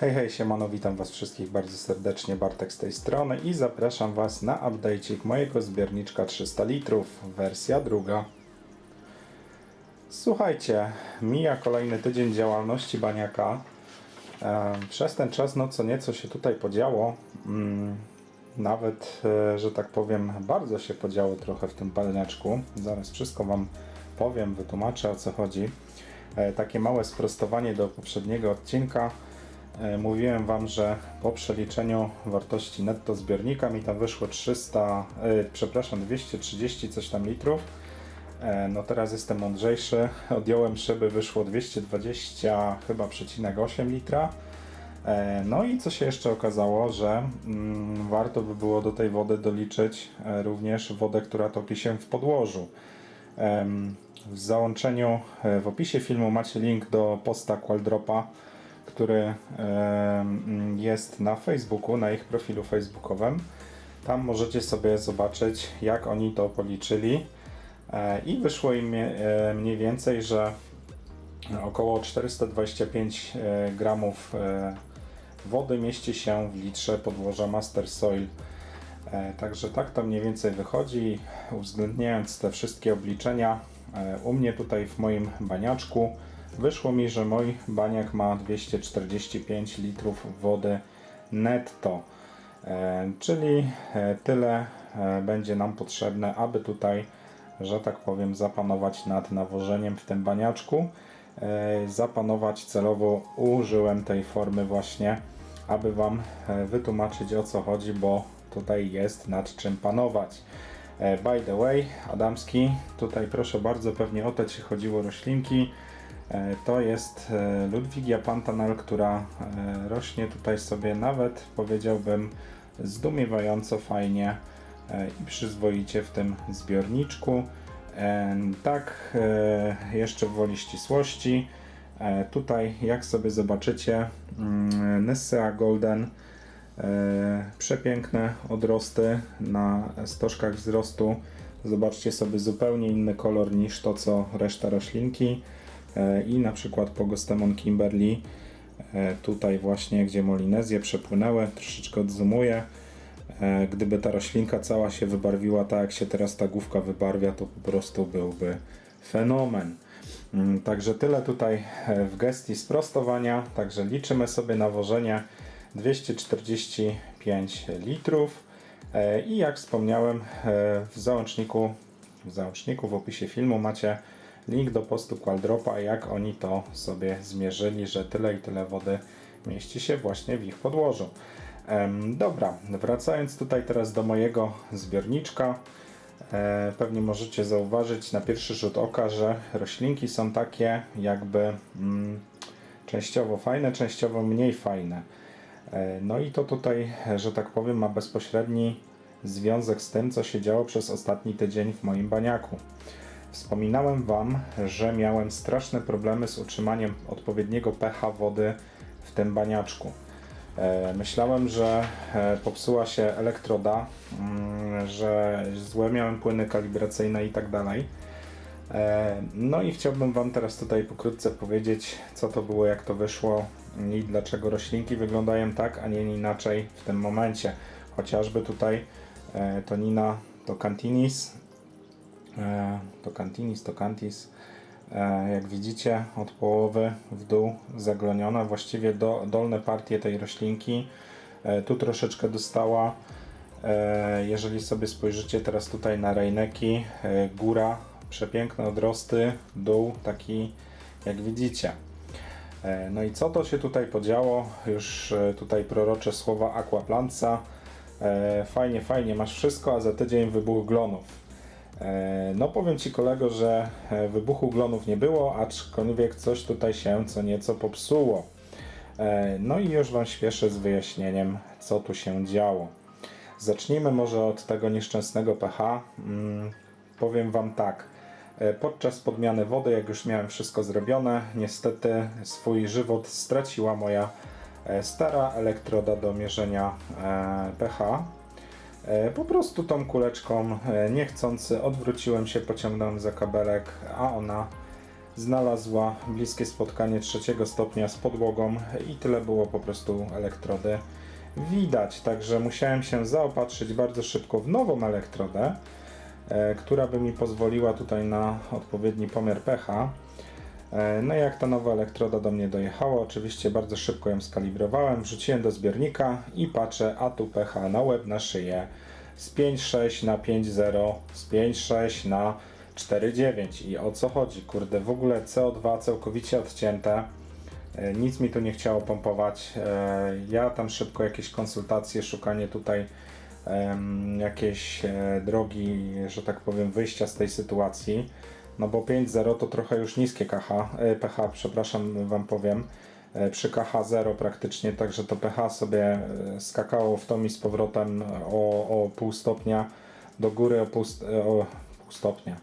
Hej, hej, siemano, witam Was wszystkich bardzo serdecznie, Bartek z tej strony i zapraszam Was na update'ik mojego zbiorniczka 300 litrów, wersja druga. Słuchajcie, mija kolejny tydzień działalności baniaka. Przez ten czas no co nieco się tutaj podziało. Mm, Nawet, e, że tak powiem, bardzo się podziało trochę w tym baniaczku. Zaraz wszystko Wam powiem, wytłumaczę o co chodzi. E, Takie małe sprostowanie do poprzedniego odcinka. E, Mówiłem Wam, że po przeliczeniu wartości netto zbiornika mi tam wyszło 300, e, przepraszam, 230 coś tam litrów. E, No teraz jestem mądrzejszy. Odjąłem szyby, wyszło 220 chyba przecinek 8 litra. No i co się jeszcze okazało, że mm, warto by było do tej wody doliczyć również wodę, która topi się w podłożu. W załączeniu, w opisie filmu macie link do posta Qualdropa, który jest na Facebooku, na ich profilu facebookowym. Tam możecie sobie zobaczyć, jak oni to policzyli. E, I wyszło im e, mniej więcej, że około 425 e, gramów wody mieści się w litrze podłoża Master Soil. Także tak to mniej więcej wychodzi, uwzględniając te wszystkie obliczenia. U mnie tutaj w moim baniaczku wyszło mi, że mój baniak ma 245 litrów wody netto. E, Czyli e, tyle e, będzie nam potrzebne, aby tutaj, że tak powiem, zapanować nad nawożeniem w tym baniaczku. Zapanować celowo użyłem tej formy właśnie, aby Wam wytłumaczyć o co chodzi, bo tutaj jest nad czym panować. By the way, Adamski, tutaj proszę bardzo, pewnie o to Ci chodziło roślinki. E, To jest e, Ludwigia Pantanal, która e, rośnie tutaj sobie nawet powiedziałbym zdumiewająco fajnie i przyzwoicie w tym zbiorniczku. Tak, jeszcze w woli ścisłości. Tutaj, jak sobie zobaczycie, mm, Nissea Golden, przepiękne odrosty na stożkach wzrostu. Zobaczcie sobie zupełnie inny kolor niż to, co reszta roślinki. E, I na przykład Pogostemon Kimberly, e, tutaj właśnie, gdzie Molinezje przepłynęły, troszeczkę odzumuję. E, Gdyby ta roślinka cała się wybarwiła tak, jak się teraz ta główka wybarwia, to po prostu byłby fenomen. Mm, Także tyle tutaj w gestii sprostowania. Także liczymy sobie nawożenie 245 litrów. I jak wspomniałem, w załączniku, w załączniku w opisie filmu macie link do postu Qualdropa, jak oni to sobie zmierzyli, że tyle i tyle wody mieści się właśnie w ich podłożu. Dobra, wracając tutaj teraz do mojego zbiorniczka. E, Pewnie możecie zauważyć na pierwszy rzut oka, że roślinki są takie jakby mm, częściowo fajne, częściowo mniej fajne. E, No i to tutaj, że tak powiem, ma bezpośredni związek z tym, co się działo przez ostatni tydzień w moim baniaku. Wspominałem Wam, że miałem straszne problemy z utrzymaniem odpowiedniego pH wody w tym baniaczku. E, Myślałem, że e, popsuła się elektroda, mm, że złe miałem płyny kalibracyjne i tak dalej. E, No i chciałbym Wam teraz tutaj pokrótce powiedzieć, co to było, jak to wyszło i dlaczego roślinki wyglądają tak, a nie inaczej w tym momencie. Chociażby tutaj to Nina, to Cantinis, e, to Cantinis, to Cantis, e, jak widzicie od połowy w dół zagloniona, właściwie do, dolne partie tej roślinki e, tu troszeczkę dostała. Jeżeli sobie spojrzycie teraz tutaj na rejneki, góra, przepiękne odrosty, dół taki jak widzicie. No i co to się tutaj podziało? Już tutaj prorocze słowa Aquaplantsa. E, Fajnie, fajnie, masz wszystko, a za tydzień wybuch glonów. E, No powiem Ci kolego, że e, wybuchu glonów nie było, aczkolwiek coś tutaj się co nieco popsuło. E, No i już Wam śpieszę z wyjaśnieniem, co tu się działo. Zacznijmy może od tego nieszczęsnego pH. Mm, Powiem Wam tak. Podczas podmiany wody, jak już miałem wszystko zrobione, niestety swój żywot straciła moja stara elektroda do mierzenia pH. E, Po prostu tą kuleczką e, niechcący odwróciłem się, pociągnąłem za kabelek, a ona znalazła bliskie spotkanie trzeciego stopnia z podłogą i tyle było po prostu elektrody widać. Także musiałem się zaopatrzyć bardzo szybko w nową elektrodę, e, która by mi pozwoliła tutaj na odpowiedni pomiar pH. E, No i jak ta nowa elektroda do mnie dojechała, oczywiście bardzo szybko ją skalibrowałem, wrzuciłem do zbiornika i patrzę, a tu pH na łeb, na szyję z 5,6 na 5,0, z 5,6 na 4,9 i o co chodzi? Kurde, w ogóle CO2 całkowicie odcięte, E, nic mi tu nie chciało pompować, E, ja tam szybko jakieś konsultacje, szukanie tutaj jakiejś drogi, że tak powiem, wyjścia z tej sytuacji. No bo 5.0 to trochę już niskie KH, e, pH, przepraszam, wam powiem. E, Przy KH 0 praktycznie, także to pH sobie e, skakało w tom i z powrotem o, o pół stopnia do góry, o pół, o pół stopnia.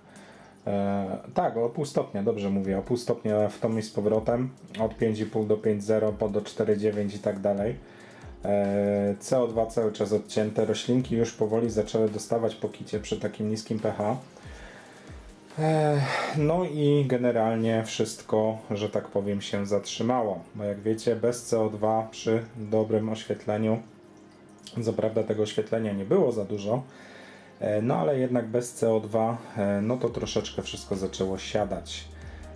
E, tak, o pół stopnia, dobrze mówię, o pół stopnia w tom i z powrotem, od 5,5 do 5,0 po do 4,9 i tak dalej. E, CO2 cały czas odcięte, roślinki już powoli zaczęły dostawać pokicie przy takim niskim pH. No i generalnie wszystko, że tak powiem, się zatrzymało. Bo jak wiecie, bez CO2 przy dobrym oświetleniu, co prawda tego oświetlenia nie było za dużo, e, no ale jednak bez CO2, e, no to troszeczkę wszystko zaczęło siadać.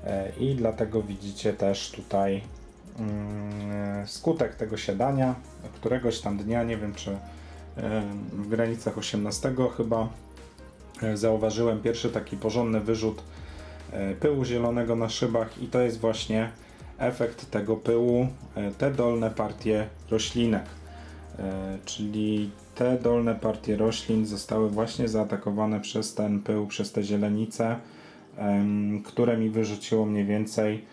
E, I dlatego widzicie też tutaj mm, skutek tego siadania. Któregoś tam dnia, nie wiem czy w granicach 18 chyba, zauważyłem pierwszy taki porządny wyrzut e, pyłu zielonego na szybach i to jest właśnie efekt tego pyłu, e, te dolne partie roślinek. E, Czyli te dolne partie roślin zostały właśnie zaatakowane przez ten pył, przez te zielenice, które mi wyrzuciło mniej więcej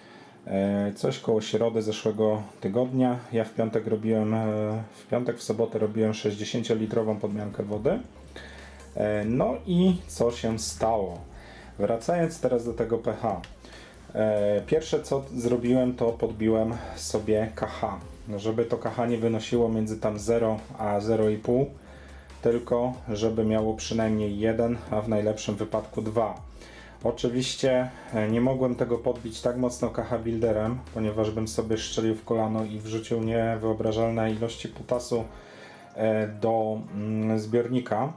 e, coś koło środy zeszłego tygodnia. Ja w piątek robiłem, e, w piątek, w sobotę robiłem 60-litrową podmiankę wody. E, No i co się stało? Wracając teraz do tego pH. E, Pierwsze co zrobiłem to podbiłem sobie KH. No, Żeby to KH nie wynosiło między tam 0 a 0,5, tylko żeby miało przynajmniej 1, a w najlepszym wypadku 2. Oczywiście e, nie mogłem tego podbić tak mocno KH Builderem, ponieważ bym sobie szczelił w kolano i wrzucił niewyobrażalne ilości potasu do mm, zbiornika.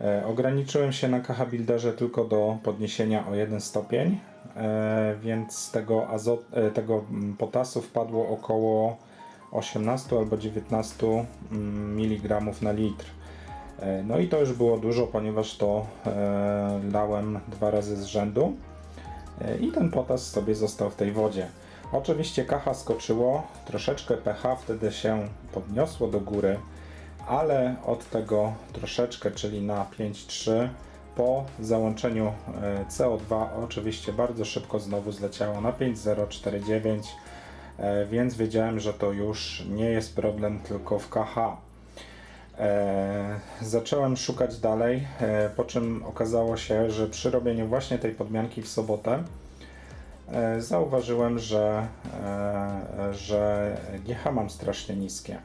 E, Ograniczyłem się na KH Builderze tylko do podniesienia o 1 stopień, e, więc z tego, azot, e, tego mm, potasu wpadło około 18 albo 19 mg na litr. No i to już było dużo, ponieważ to lałem dwa razy z rzędu i ten potas sobie został w tej wodzie. Oczywiście KH skoczyło, troszeczkę pH wtedy się podniosło do góry, ale od tego troszeczkę, czyli na 5,3 po załączeniu e, CO2 oczywiście bardzo szybko znowu zleciało na 5,049, e, więc wiedziałem, że to już nie jest problem tylko w KH. E, zacząłem szukać dalej, po czym okazało się, że przy robieniu właśnie tej podmianki w sobotę zauważyłem, że, że GH mam strasznie niskie.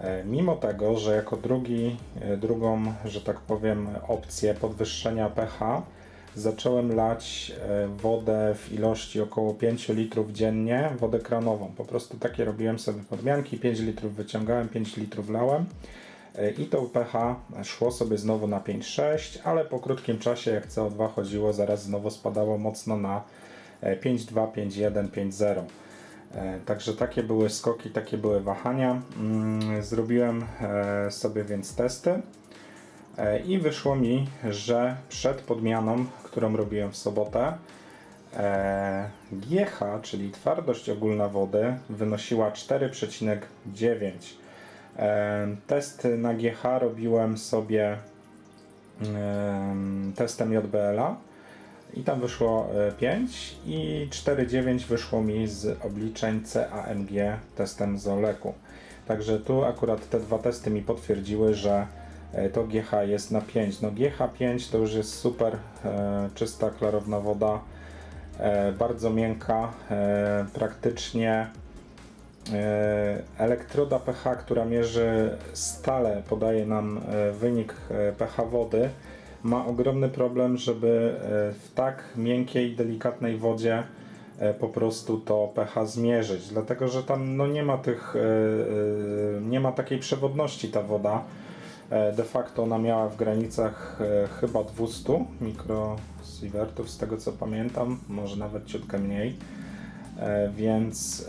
E, Mimo tego, że jako drugi, e, drugą, że tak powiem, opcję podwyższenia pH zacząłem lać e, wodę w ilości około 5 litrów dziennie, wodę kranową. Po prostu takie robiłem sobie podmianki, 5 litrów wyciągałem, 5 litrów lałem i to pH szło sobie znowu na 5,6, ale po krótkim czasie jak CO2 chodziło, zaraz znowu spadało mocno na e, 5,2, 5,1, 5,0. E, Także takie były skoki, takie były wahania. Mm, Zrobiłem e, sobie więc testy e, i wyszło mi, że przed podmianą, którą robiłem w sobotę, GH, czyli twardość ogólna wody, wynosiła 4,9. E, Test na GH robiłem sobie em, testem JBL-a i tam wyszło e, 5 i 4,9 wyszło mi z obliczeń CAMG testem z oleku. Także tu akurat te dwa testy mi potwierdziły, że e, to GH jest na 5. No GH5 to już jest super e, czysta, klarowna woda, e, bardzo miękka, e, praktycznie e, elektroda pH, która mierzy stale, podaje nam e, wynik e, pH wody, ma ogromny problem, żeby e, w tak miękkiej, delikatnej wodzie e, po prostu to pH zmierzyć, dlatego że tam no, nie ma tych, e, nie ma takiej przewodności ta woda. De facto ona miała w granicach chyba 200 mikrosievertów, z tego co pamiętam, może nawet ciutkę mniej. Więc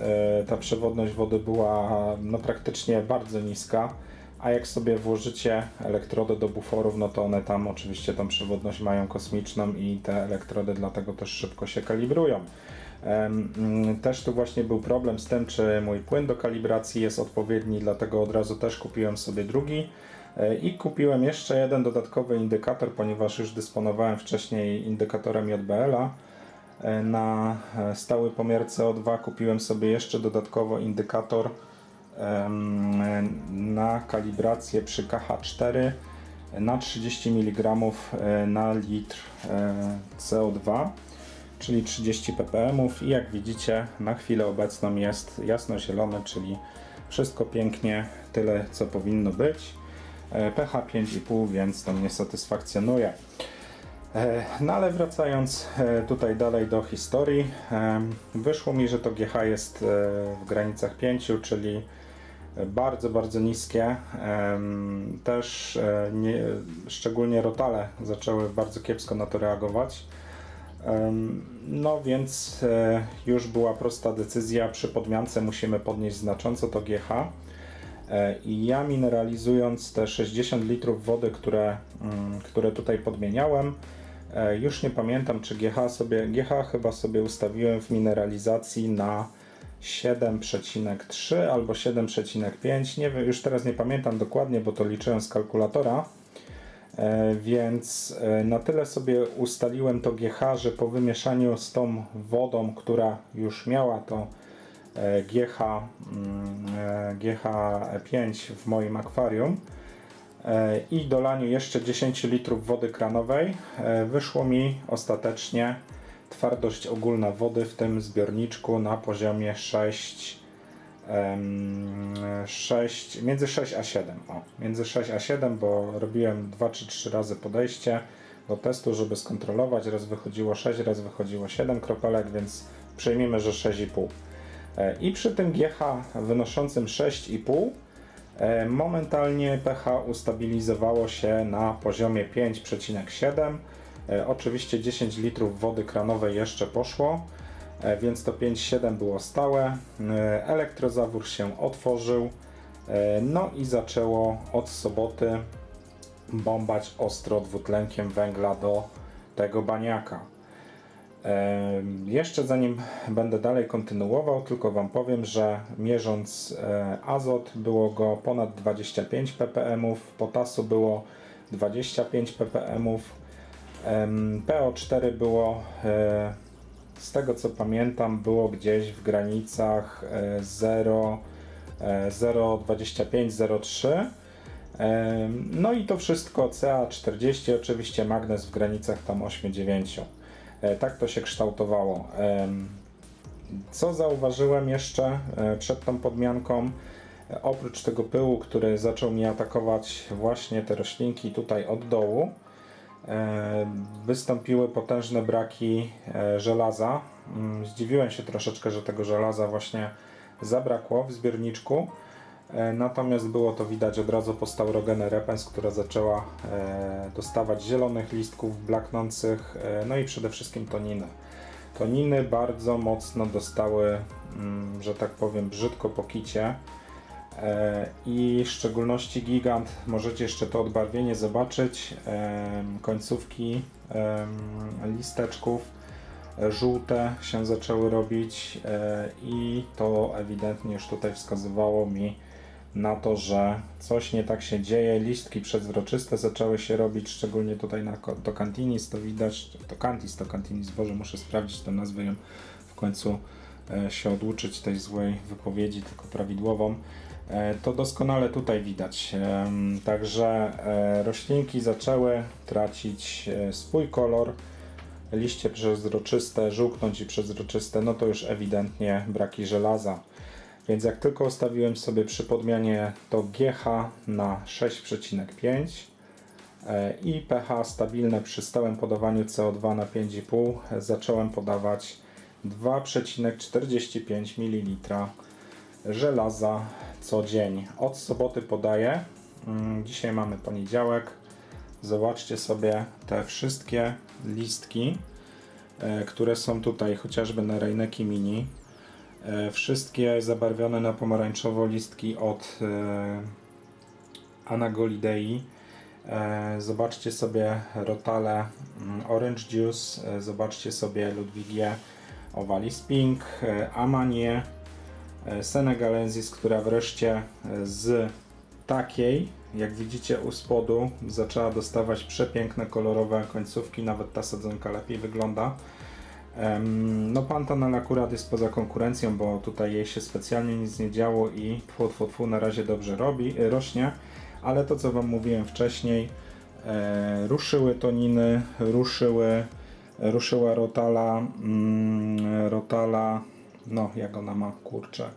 ta przewodność wody była no, praktycznie bardzo niska. A jak sobie włożycie elektrody do buforów, no to one tam oczywiście tą przewodność mają kosmiczną i te elektrody dlatego też szybko się kalibrują. Mm, Też tu właśnie był problem z tym, czy mój płyn do kalibracji jest odpowiedni, dlatego od razu też kupiłem sobie drugi. E, I kupiłem jeszcze jeden dodatkowy indykator, ponieważ już dysponowałem wcześniej indykatorem JBL-a. E, Na e, stały pomiar CO2 kupiłem sobie jeszcze dodatkowo indykator na kalibrację przy KH4 na 30 mg na litr e, CO2, czyli 30 ppm i jak widzicie na chwilę obecną jest jasno-zielony, czyli wszystko pięknie, tyle co powinno być. E, pH 5,5, więc to mnie satysfakcjonuje. E, No ale wracając e, tutaj dalej do historii, e, wyszło mi, że to GH jest e, w granicach 5, czyli bardzo, bardzo niskie. Też e, nie, szczególnie rotale zaczęły bardzo kiepsko na to reagować. No więc e, już była prosta decyzja, przy podmiance musimy podnieść znacząco to GH. E, I ja mineralizując te 60 litrów wody, które, mm, które tutaj podmieniałem, już nie pamiętam czy GH sobie, GH chyba sobie ustawiłem w mineralizacji na 7,3 albo 7,5, nie wiem, już teraz nie pamiętam dokładnie, bo to liczyłem z kalkulatora. E, Więc e, na tyle sobie ustaliłem to GH, że po wymieszaniu z tą wodą, która już miała to e, GH, mm, e, GH5 w moim akwarium i dolaniu jeszcze 10 litrów wody kranowej, wyszło mi ostatecznie twardość ogólna wody w tym zbiorniczku na poziomie 6, em, 6 między 6 a 7. O, między 6 a 7, bo robiłem 2 czy 3 razy podejście do testu, żeby skontrolować. Raz wychodziło 6, raz wychodziło 7 kropelek, więc przyjmijmy, że 6,5. E, I przy tym GH wynoszącym 6,5 e, momentalnie pH ustabilizowało się na poziomie 5,7. E, Oczywiście 10 litrów wody kranowej jeszcze poszło, e, więc to 5,7 było stałe. E, Elektrozawór się otworzył, no i zaczęło od soboty bombać ostro dwutlenkiem węgla do tego baniaka. Jeszcze zanim będę dalej kontynuował, tylko Wam powiem, że mierząc azot było go ponad 25 ppm, potasu było 25 ppm, PO4 było e, z tego co pamiętam było gdzieś w granicach e, 0 e, 0,25-0,3 Em, No i to wszystko CA40, oczywiście magnez w granicach tam 8-9. E, Tak to się kształtowało. Co zauważyłem jeszcze e, przed tą podmianką? E, Oprócz tego pyłu, który zaczął mi atakować właśnie te roślinki tutaj od dołu, e, wystąpiły potężne braki e, żelaza. Mm, Zdziwiłem się troszeczkę, że tego żelaza właśnie zabrakło w zbiorniczku. E, Natomiast było to widać od razu po staurogenę repens, która zaczęła e, dostawać zielonych listków blaknących, e, no i przede wszystkim toniny. Toniny bardzo mocno dostały, mm, że tak powiem, brzydko po kicie. E, I w szczególności gigant, możecie jeszcze to odbarwienie zobaczyć, końcówki listeczków e, żółte się zaczęły robić e, i to ewidentnie już tutaj wskazywało mi na to, że coś nie tak się dzieje. Listki przezroczyste zaczęły się robić, szczególnie tutaj na Tocantinis to widać, Tocantis, Tocantinis, Boże, muszę sprawdzić tę nazwę, ją w końcu się oduczyć tej złej wypowiedzi, tylko prawidłową. E, To doskonale tutaj widać. Także e, roślinki zaczęły tracić e, swój kolor. Liście przezroczyste, żółknąć i przezroczyste, no to już ewidentnie braki żelaza. Więc jak tylko ustawiłem sobie przy podmianie to GH na 6,5 e, i pH stabilne przy stałym podawaniu CO2 na 5,5, zacząłem podawać 2,45 ml żelaza co dzień. Od soboty podaję. Mm, Dzisiaj mamy poniedziałek. Zobaczcie sobie te wszystkie listki, e, które są tutaj, chociażby na Reineki Mini. E, Wszystkie zabarwione na pomarańczowo listki od e, Anagolidei. Zobaczcie sobie Rotale mm, Orange Juice, zobaczcie sobie Ludwigię Ovalis Pink, Amanie, Senegalensis, która wreszcie e, z takiej, jak widzicie u spodu, zaczęła dostawać przepiękne kolorowe końcówki, nawet ta sadzonka lepiej wygląda. No Pantanal akurat jest poza konkurencją, bo tutaj jej się specjalnie nic nie działo i tfu, tfu, tfu, na razie dobrze robi, e, rośnie, ale to co Wam mówiłem wcześniej, e, ruszyły toniny, ruszyły, ruszyła rotala, mm, rotala, no jak ona ma, kurczę,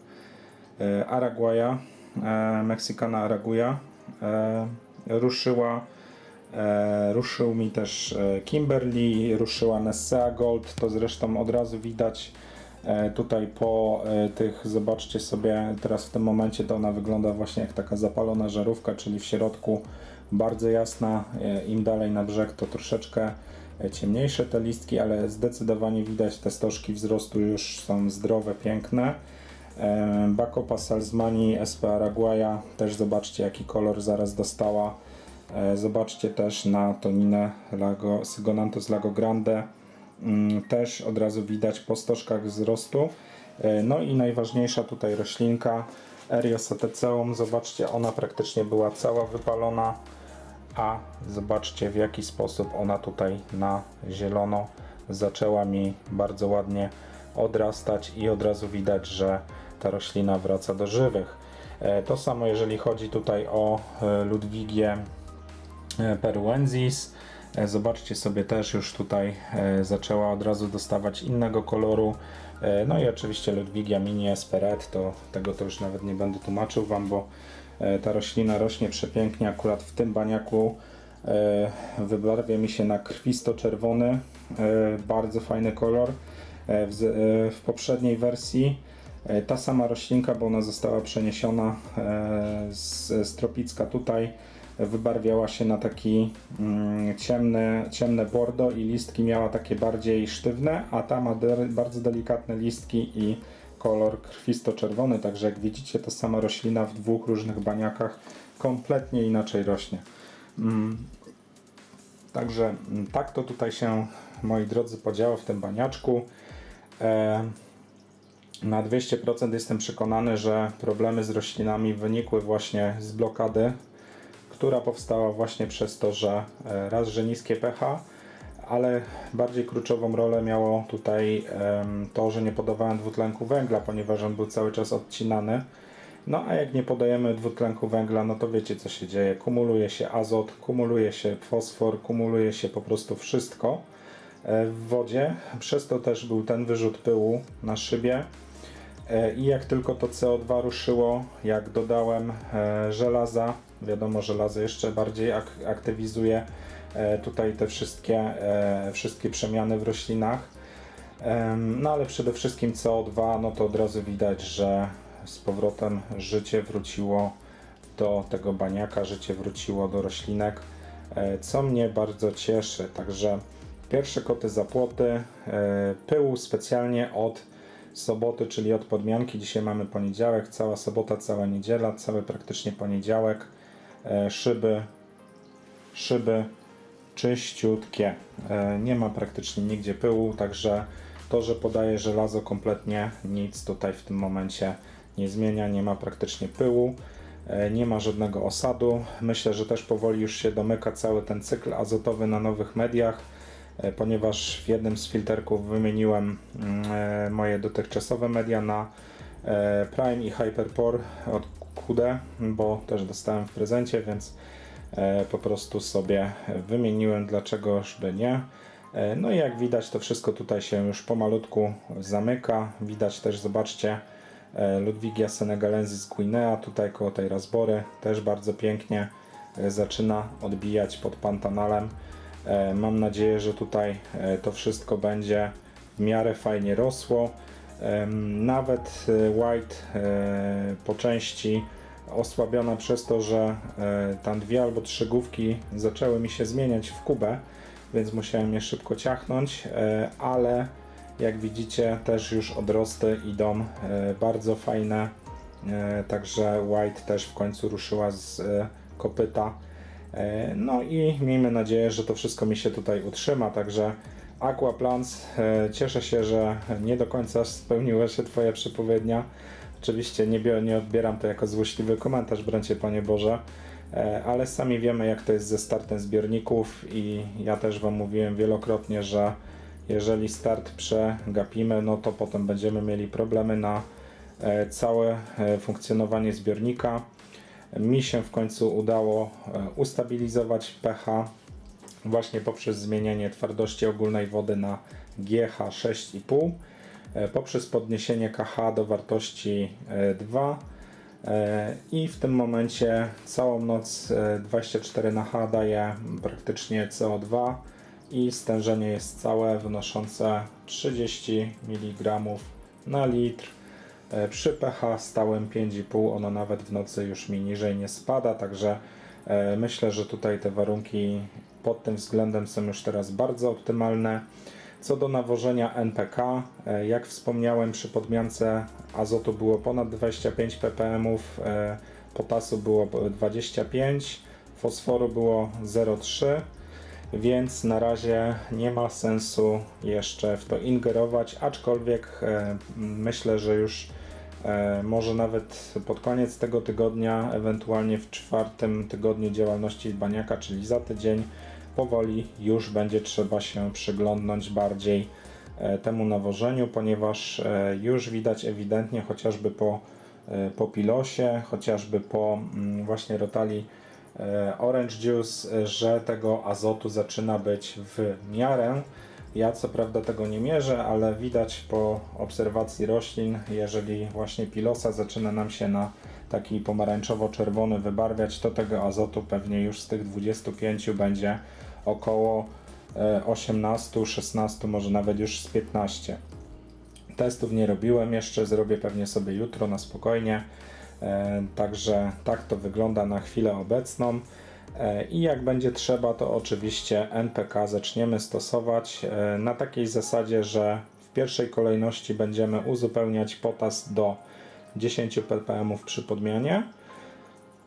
e, Araguaya, e, Meksykana Araguja, e, ruszyła ruszył mi też Kimberly, ruszyła Nessea Gold, to zresztą od razu widać tutaj po tych, zobaczcie sobie, teraz w tym momencie to ona wygląda właśnie jak taka zapalona żarówka, czyli w środku bardzo jasna, im dalej na brzeg to troszeczkę ciemniejsze te listki, ale zdecydowanie widać te stożki wzrostu już są zdrowe, piękne. E, Bacopa Salzmani SP Araguaya, też zobaczcie jaki kolor zaraz dostała. E, Zobaczcie też na toninę Lago, Sygonanthus Lago Grande. Mm, Też od razu widać po stożkach wzrostu. E, No i najważniejsza tutaj roślinka Eriosoteceum. Zobaczcie, ona praktycznie była cała wypalona, a zobaczcie w jaki sposób ona tutaj na zielono zaczęła mi bardzo ładnie odrastać i od razu widać, że ta roślina wraca do żywych. E, To samo jeżeli chodzi tutaj o e, Ludwigię e, peruensis. Zobaczcie sobie też już tutaj zaczęła od razu dostawać innego koloru. No i oczywiście Ludwigia mini Esperet, to tego to już nawet nie będę tłumaczył Wam, bo ta roślina rośnie przepięknie. Akurat w tym baniaku e, wybarwia mi się na krwisto-czerwony. E, Bardzo fajny kolor. E, W, e, poprzedniej wersji e, ta sama roślinka, bo ona została przeniesiona e, z, z Tropicka tutaj, wybarwiała się na taki mm, ciemny, ciemne bordo i listki miała takie bardziej sztywne, a ta ma de- bardzo delikatne listki i kolor krwisto-czerwony, także jak widzicie ta sama roślina w dwóch różnych baniakach kompletnie inaczej rośnie. Mm, Także mm, tak to tutaj się, moi drodzy, podziało w tym baniaczku. E, na 200% jestem przekonany, że problemy z roślinami wynikły właśnie z blokady, która powstała właśnie przez to, że e, raz, że niskie pH, ale bardziej kluczową rolę miało tutaj to, że nie podawałem dwutlenku węgla, ponieważ on był cały czas odcinany. No a jak nie podajemy dwutlenku węgla, no to wiecie co się dzieje. Kumuluje się azot, kumuluje się fosfor, kumuluje się po prostu wszystko e, w wodzie. Przez to też był ten wyrzut pyłu na szybie. E, I jak tylko to CO2 ruszyło, jak dodałem e, żelaza, wiadomo, żelazo jeszcze bardziej ak aktywizuje tutaj te wszystkie, e, wszystkie przemiany w roślinach. No ale przede wszystkim CO2, no to od razu widać, że z powrotem życie wróciło do tego baniaka, życie wróciło do roślinek, e, co mnie bardzo cieszy. Także pierwsze koty za płoty, e, pyłu specjalnie od soboty, czyli od podmianki. Dzisiaj mamy poniedziałek, cała sobota, cała niedziela, cały praktycznie poniedziałek. E, Szyby, szyby czyściutkie. E, Nie ma praktycznie nigdzie pyłu, także to, że podaje żelazo kompletnie nic tutaj w tym momencie nie zmienia, nie ma praktycznie pyłu, e, nie ma żadnego osadu. Myślę, że też powoli już się domyka cały ten cykl azotowy na nowych mediach, e, ponieważ w jednym z filterków wymieniłem mm, moje dotychczasowe media na Prime i Hyperpore od QD, bo też dostałem w prezencie, więc po prostu sobie wymieniłem, dlaczegoż by nie. E, No i jak widać, to wszystko tutaj się już pomalutku zamyka. Widać też, zobaczcie, e, Ludwigia senegalensis guinea, tutaj koło tej razbory, też bardzo pięknie e, zaczyna odbijać pod pantanalem. E, Mam nadzieję, że tutaj e, to wszystko będzie w miarę fajnie rosło. Nawet e, white e, po części osłabiona przez to, że e, tam dwie albo trzy główki zaczęły mi się zmieniać w kubę, więc musiałem je szybko ciachnąć, e, ale jak widzicie też już odrosty idą e, bardzo fajne, także white też w końcu ruszyła z kopyta. No i miejmy nadzieję, że to wszystko mi się tutaj utrzyma, także Aquaplants, e, cieszę się, że nie do końca spełniła się Twoja przepowiednia. Oczywiście nie, nie odbieram to jako złośliwy komentarz, brońcie Panie Boże, e, ale sami wiemy jak to jest ze startem zbiorników i ja też Wam mówiłem wielokrotnie, że jeżeli start przegapimy, no to potem będziemy mieli problemy na e, całe e, funkcjonowanie zbiornika. Mi się w końcu udało ustabilizować pH właśnie poprzez zmienienie twardości ogólnej wody na GH 6,5 e, poprzez podniesienie KH do wartości e, 2 e, i w tym momencie całą noc e, 24 na H daje praktycznie CO2 i stężenie jest całe wynoszące 30 mg na litr. E, Przy pH stałym 5,5 ono nawet w nocy już mi niżej nie spada, także e, myślę, że tutaj te warunki pod tym względem są już teraz bardzo optymalne. Co do nawożenia NPK, e, jak wspomniałem przy podmiance azotu było ponad 25 ppm, e, potasu było 25, fosforu było 0,3 więc na razie nie ma sensu jeszcze w to ingerować, aczkolwiek e, myślę, że już może nawet pod koniec tego tygodnia, ewentualnie w czwartym tygodniu działalności baniaka, czyli za tydzień, powoli już będzie trzeba się przyglądnąć bardziej e, temu nawożeniu, ponieważ e, już widać ewidentnie chociażby po, e, po pilosie, chociażby po mm, właśnie rotali Orange Juice, że tego azotu zaczyna być w miarę. Ja co prawda tego nie mierzę, ale widać po obserwacji roślin, jeżeli właśnie pilosa zaczyna nam się na taki pomarańczowo-czerwony wybarwiać, to tego azotu pewnie już z tych 25 będzie około e, 18-16, może nawet już z 15. Testów nie robiłem jeszcze, zrobię pewnie sobie jutro na spokojnie. E, Także tak to wygląda na chwilę obecną. E, I jak będzie trzeba, to oczywiście NPK zaczniemy stosować na takiej zasadzie, że w pierwszej kolejności będziemy uzupełniać potas do 10 ppm przy podmianie.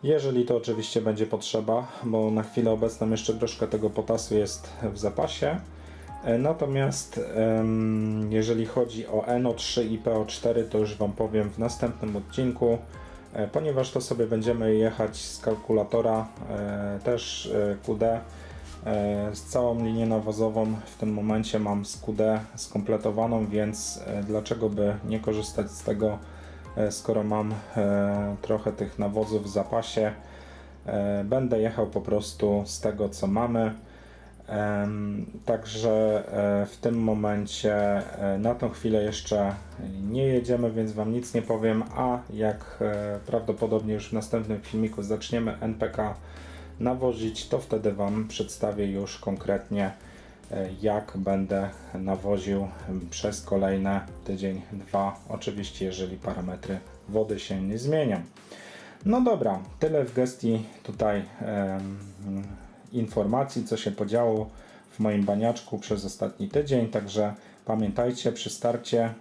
Jeżeli to oczywiście będzie potrzeba, bo na chwilę obecną jeszcze troszkę tego potasu jest w zapasie. E, Natomiast jeżeli chodzi o NO3 i PO4, to już Wam powiem w następnym odcinku, e, ponieważ to sobie będziemy jechać z kalkulatora, e, też QD, z całą linię nawozową. W tym momencie mam z QD skompletowaną, więc dlaczego by nie korzystać z tego, skoro mam e, trochę tych nawozów w zapasie. E, Będę jechał po prostu z tego, co mamy. Także e, w tym momencie e, na tą chwilę jeszcze nie jedziemy, więc Wam nic nie powiem. A jak e, prawdopodobnie już w następnym filmiku zaczniemy NPK nawozić, to wtedy Wam przedstawię już konkretnie, e, jak będę nawoził przez kolejne tydzień, dwa. Oczywiście, jeżeli parametry wody się nie zmienią. No dobra, tyle w gestii tutaj em, informacji, co się podziało w moim baniaczku przez ostatni tydzień. Także pamiętajcie przy starcie,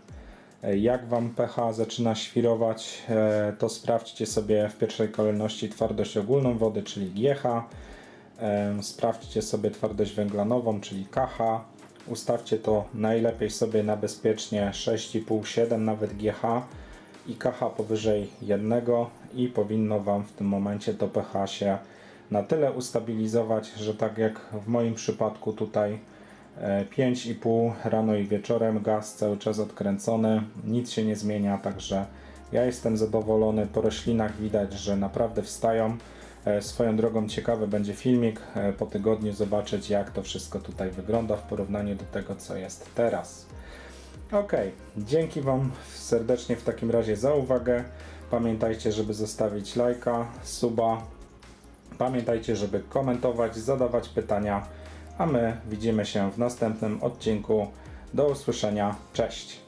e, jak Wam pH zaczyna świrować, e, to sprawdźcie sobie w pierwszej kolejności twardość ogólną wody, czyli GH. Sprawdźcie sobie twardość węglanową, czyli KH. Ustawcie to najlepiej sobie na bezpiecznie 6,5-7 nawet GH i KH powyżej 1 i powinno Wam w tym momencie to pH się na tyle ustabilizować, że tak jak w moim przypadku tutaj e, 5,5 rano i wieczorem, gaz cały czas odkręcony, nic się nie zmienia, także ja jestem zadowolony. Po roślinach widać, że naprawdę wstają. E, Swoją drogą ciekawy będzie filmik e, po tygodniu zobaczyć jak to wszystko tutaj wygląda w porównaniu do tego co jest teraz. Ok, dzięki Wam serdecznie w takim razie za uwagę. Pamiętajcie, żeby zostawić lajka, suba. Pamiętajcie, żeby komentować, zadawać pytania, a my widzimy się w następnym odcinku Do usłyszenia. Cześć.